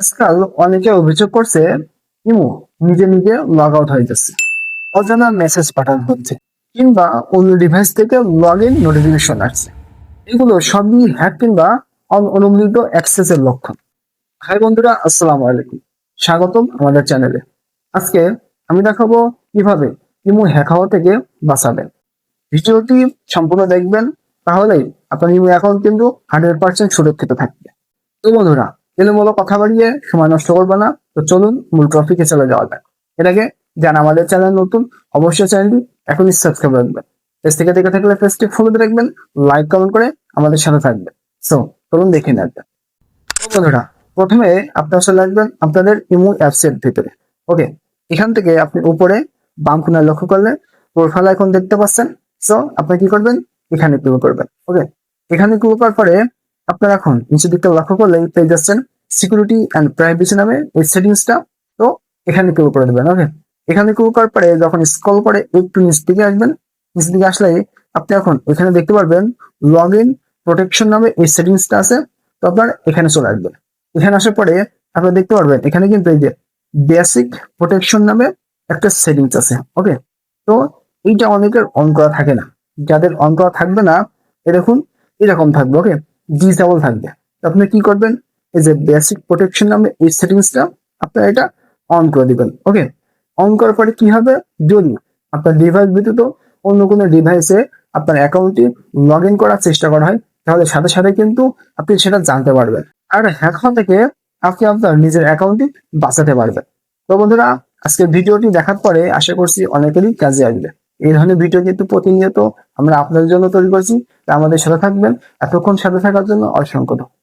আজকাল অনেকে অভিযোগ করছে, ইমো, নিজে নিজে লগ আউট হয়ে যাচ্ছে অজানা মেসেজ পাঠানো হচ্ছে কিংবা অন্য ডিভাইস থেকে লগ ইন নোটিফিকেশন আসছে। এগুলো সবই হ্যাক কিংবা অনুমোদিত অ্যাক্সেসের লক্ষণ। হাই বন্ধুরা, আসসালামু আলাইকুম। স্বাগতম আমাদের চ্যানেলে আজকে আমি দেখাবো কীভাবে ইমো হ্যাক হওয়া থেকে বাঁচাবেন। ভিডিওটি সম্পূর্ণ দেখবেন, তাহলেই আপনার ইমো অ্যাকাউন্ট কিন্তু হান্ড্রেড পার্সেন্ট সুরক্ষিত থাকবে। তো বন্ধুরা এলোমেলো কথা বাড়িয়ে সময় নষ্ট করবে না। তো চলুন মূল টপিকে চলে যাওয়া যাক। এর আগে যান আমাদের চ্যানেল নতুন, অবশ্যই চ্যানেলটি এখনই সাবস্ক্রাইব রাখবেন। পেজ থেকে দেখে থাকলে পেজটি ফলো রাখবেন লাইক কমেন্ট করে আমাদের সাথে থাকবেন। সো চলুন দেখে নেবেন তো বন্ধুরা, প্রথমে আপনারা চলে আসবেন আপনাদের ইমো অ্যাপস এর ভিতরে। ওকে এখান থেকে আপনি উপরে বাম কোনায় লক্ষ্য করলে প্রোফাইল আইকন দেখতে পাচ্ছেন। সো আপনি কি করবেন? এখানে ক্লিক করবেন। ওকে এখানে ক্লিক করার পরে আপনারা এখন নিচের দিকটা লক্ষ্য করলে পেয়ে যাচ্ছেন সিকিউরিটি অ্যান্ড প্রাইভেসি নামে এই সেটিংসটা তো এখানে ক্লিক করে দেবেন ওকে এখানে ক্লিক করার পরে যখন স্ক্রল করে একটু নিচ দিকে আসবেন, নিচ দিকে আসলে আপনি এখন এখানে দেখতে পারবেন লগ ইন প্রোটেকশন নামে এই সেটিংসটা আছে। তো আপনার এখানে চলে আসবেন এখানে আসার পরে আপনারা দেখতে পারবেন এখানে কিন্তু এই যে বেসিক প্রোটেকশন নামে একটা সেটিংস আছে ওকে তো এইটা অনেকের অন করা থাকে না। যাদের অন করা থাকবে না এরকম এরকম থাকবে ওকে ডিসেবল থাকবে। আপনি কি করবেন? এই যে বেসিক প্রোটেকশন নামে এই সেটিংসটা আপনারা এটা অন করে দিবেন। ওকে অন করার পরে কি হবে? যদি আপনার ডিভাইস ব্যতীত অন্য কোনো ডিভাইসে আপনার অ্যাকাউন্টটি লগ ইন করার চেষ্টা করা হয়, তাহলে সাথে সাথে কিন্তু আপনি সেটা জানতে পারবেন। আর এখন থেকে আপনি আপনার নিজের অ্যাকাউন্টটি বাঁচাতে পারবেন। তো বন্ধুরা আজকে ভিডিওটি দেখার পরে আশা করছি অনেকেরই কাজে আসবে। এই ধরনের ভিডিও কিন্তু প্রতিনিয়ত আমরা আপনাদের জন্য তৈরি করছি আমাদের সাথে থাকবেন এতক্ষণ সাথে থাকার জন্য অসংখ্য।